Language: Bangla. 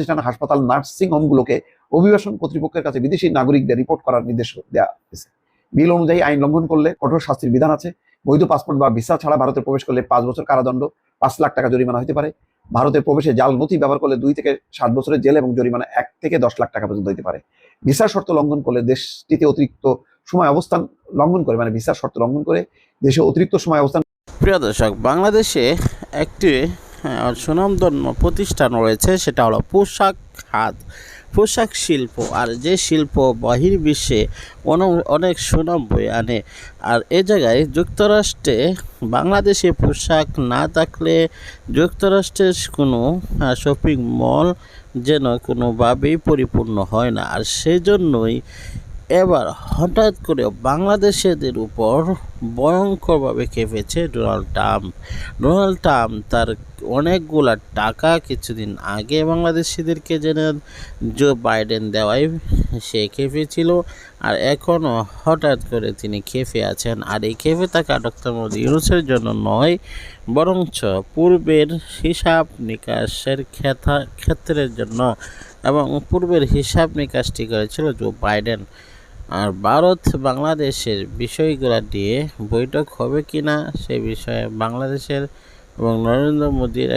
প্রতিষ্ঠান, হাসপাতাল নার্সিং হোমগুলোকে অভিবাসন কর্তৃপক্ষের কাছে বিদেশি নাগরিকদের রিপোর্ট করার নির্দেশ দেওয়া হয়েছে। বিল অনুযায়ী আইন লঙ্ঘন করলে কঠোর শাস্তির বিধান আছে। বৈধ পাসপোর্ট বা ভিসা ছাড়া ভারতে প্রবেশ করলে পাঁচ বছর কারাদণ্ড, পাঁচ লাখ টাকা জরিমানা হতে পারে। ভারতে প্রবেশে জাল নথি ব্যবহার করলে দুই থেকে সাত বছরের জেল এবং জরিমানা এক থেকে দশ লাখ টাকা পর্যন্ত হতে পারে। ভিসার শর্ত লঙ্ঘন করলে দেশটিতে অতিরিক্ত সময় অবস্থান লঙ্ঘন করে মানে ভিসার শর্ত লঙ্ঘন করে দেশে অতিরিক্ত সময় অবস্থান প্রিয় দর্শক, বাংলাদেশে একটি সুনামধন্য প্রতিষ্ঠান রয়েছে, সেটা হলো পোশাক খাত পোশাক শিল্প। আর যে শিল্প বহির্বিশ্বে অন- অনেক সুনাম বয়ে আনে। আর এ জায়গায় যুক্তরাষ্ট্রে বাংলাদেশে পোশাক না থাকলে যুক্তরাষ্ট্রের কোনো শপিং মল যেন কোনোভাবেই পরিপূর্ণ হয় না। আর সেজন্যই এবার হঠাৎ করে বাংলাদেশিদের উপর ভয়ঙ্করভাবে খেপেছে ডোনাল্ড ট্রাম্প। ডোনাল্ড ট্রাম্প তার অনেকগুলা টাকা কিছুদিন আগে বাংলাদেশিদেরকে যেন জো বাইডেন দেওয়ায় সে খেপেছিল আর এখনও হঠাৎ করে তিনি খেপে আছেন। আর এই খেপে থাকা ডক্টর মোদী ইউনুসের জন্য নয়, বরঞ্চ পূর্বের হিসাব নিকাশের ক্ষেত্রা ক্ষেত্রের জন্য এবং পূর্বের হিসাব নিকাশটি করেছিল জো বাইডেন। আর ভারত বাংলাদেশের বিষয়গুলো দিয়ে বৈঠক হবে কি না সে বিষয়ে বাংলাদেশের এবং নরেন্দ্র মোদীর